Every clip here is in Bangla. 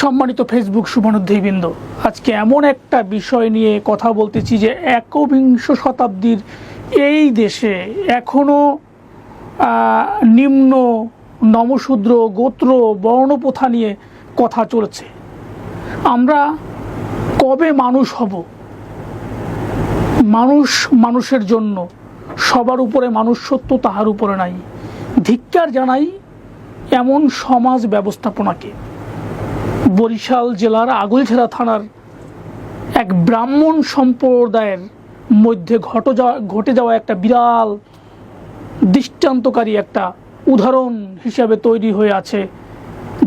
সম্মানিত ফেসবুক শুভানুধ্যায়ীবৃন্দ, আজকে এমন একটা বিষয় নিয়ে কথা বলতেছি যে একবিংশ শতাব্দীর এই দেশে এখনও নিম্ন নমশূদ্র গোত্র বর্ণপ্রথা নিয়ে কথা চলছে। আমরা কবে মানুষ হব? মানুষ মানুষের জন্য, সবার উপরে মানুষ সত্য তাহার উপরে নাই। ধিক্কার জানাই এমন সমাজ ব্যবস্থাপনাকে। বরিশাল জেলার আগলঝেরা থানার এক ব্রাহ্মণ সম্প্রদায়ের মধ্যে ঘট যাওয়া ঘটে যাওয়া একটা বিরাল দৃষ্টান্তকারী একটা উদাহরণ হিসাবে তৈরি হয়ে আছে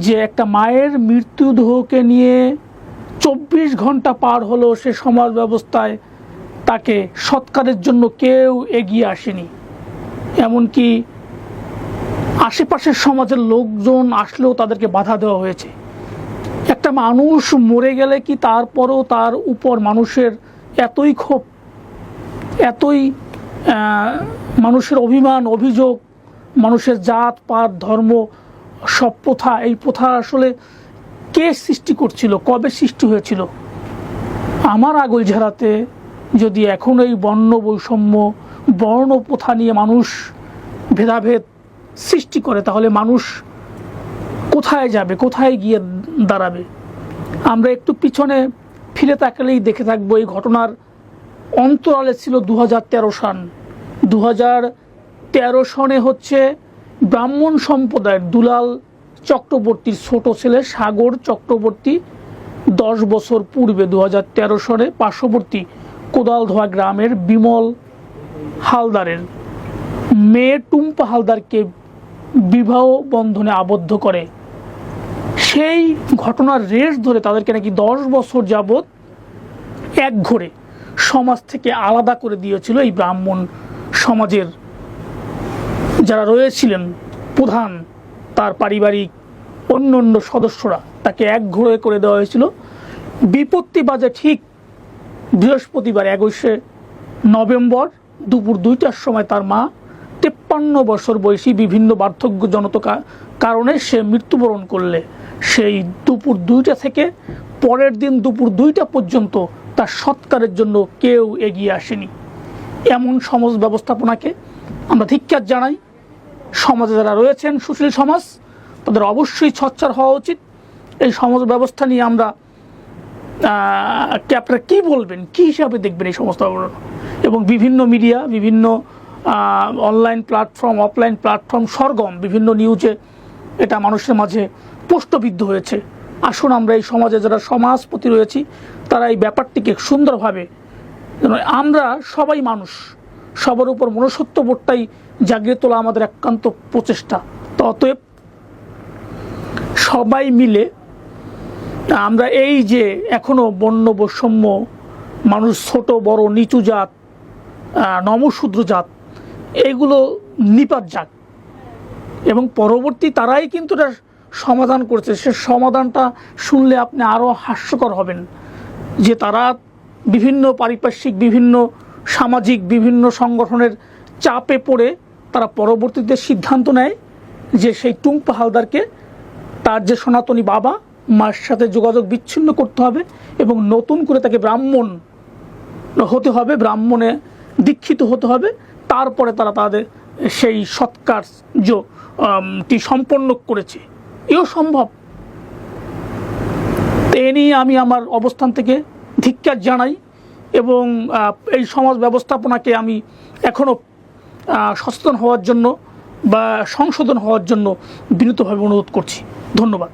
যে একটা মায়ের মৃত্যুদেহকে নিয়ে চব্বিশ ঘণ্টা পার হলো সে সমাজ ব্যবস্থায় তাকে সৎকারের জন্য কেউ এগিয়ে আসেনি। এমনকি আশেপাশের সমাজের লোকজন আসলেও তাদেরকে বাধা দেওয়া হয়েছে। একটা মানুষ মরে গেলে কি তারপরও তার উপর মানুষের এতই ক্ষোভ, এতই মানুষের অভিমান, অভিযোগ, মানুষের জাত, পাত, ধর্ম, সব প্রথা, এই প্রথা আসলে কে সৃষ্টি করছিল, কবে সৃষ্টি হয়েছিল? আমার আগল ঝেড়াতে যদি এখন এই বর্ণ বৈষম্য, বর্ণ প্রথা নিয়ে মানুষ ভেদাভেদ সৃষ্টি করে, তাহলে মানুষ কোথায় যাবে, কোথায় গিয়ে দাঁড়াবে। আমরা একটু পিছনে ফিরে তাকালেই দেখে থাকব এই ঘটনার অন্তরালে ছিল দু হাজার সাল দু তেরো সনে হচ্ছে ব্রাহ্মণ সম্প্রদায়ের দুলাল চক্রবর্তীর ছোট ছেলে সাগর চক্রবর্তী। দশ বছর পূর্বে দু তেরো সনে পার্শ্ববর্তী কোদালধোয়া গ্রামের বিমল হালদারের মেয়ে টুম্পা হালদারকে বিবাহ বন্ধনে আবদ্ধ করে। সেই ঘটনার রেশ ধরে তাদেরকে নাকি দশ বছর যাবৎ এক ঘরে সমাজ থেকে আলাদা করে দিয়েছিল এই ব্রাহ্মণ সমাজের যারা রয়েছিলেন প্রধান, তার পারিবারিক, অন্য অন্য সদস্যরা, তাকে এক ঘরে করে দেওয়া হয়েছিল। বিপত্তি বাজে ঠিক বৃহস্পতিবার, একুশে নভেম্বর দুপুর দুইটার সময় তার মা তেপ্পান্ন বছর বয়সী বিভিন্ন বার্ধক্যজনিত কারণে সে মৃত্যুবরণ করলে। সেই দুপুর দুইটা থেকে পরের দিন দুপুর দুইটা পর্যন্ত তার সৎকারের জন্য কেউ এগিয়ে আসেনি। এমন সমাজ ব্যবস্থাপনাকে আমরা ধিক্কার জানাই। সমাজে যারা রয়েছেন সুশীল সমাজ, তাদের অবশ্যই ছচ্ছার হওয়া উচিত। এই সমাজ ব্যবস্থা নিয়ে আমরা আপনারা কী বলবেন? কী হিসাবে দেখবেন এই সমস্ত এবং বিভিন্ন মিডিয়া, বিভিন্ন অনলাইন প্ল্যাটফর্ম অফলাইন প্ল্যাটফর্ম সরগম, বিভিন্ন নিউজে এটা মানুষের মাঝে পোষ্টবিদ্ধ হয়েছে। আসুন আমরা এই সমাজে যারা সমাজপতি রয়েছি, তারা এই ব্যাপারটিকে সুন্দরভাবে আমরা সবাই মানুষ, সবার উপর মনুষ্যত্ববোধটাই জাগিয়ে তোলা আমাদের একান্ত প্রচেষ্টা। তো অতএব সবাই মিলে আমরা এই যে এখনও বন্য বৈষম্য, মানুষ ছোট, বড়, নিচু জাত নমশূদ্র জাত এইগুলো নিপাত যাক এবং পরবর্তী তারাই কিন্তু এটা সমাধান করছে। সে সমাধানটা শুনলে আপনি আরও হাস্যকর হবেন যে তারা বিভিন্ন পারিপার্শ্বিক, বিভিন্ন সামাজিক, বিভিন্ন সংগঠনের চাপে পড়ে তারা পরবর্তীতে সিদ্ধান্ত নেয় যে সেই টুম্পা হালদারকে তার যে সনাতনী বাবা, মার সাথে যোগাযোগ বিচ্ছিন্ন করতে হবে এবং নতুন করে তাকে ব্রাহ্মণ হতে হবে, ব্রাহ্মণে দীক্ষিত হতে হবে। তারপরে তারা তাদের সেই সৎকার্যটি সম্পন্ন করেছে। এও সম্ভব। এ নিয়ে আমি আমার অবস্থান থেকে ধিক্কার জানাই এবং এই সমাজ ব্যবস্থাপনাকে আমি এখনও সচেতন হওয়ার জন্য বা সংশোধন হওয়ার জন্য বিনীতভাবে অনুরোধ করছি। ধন্যবাদ।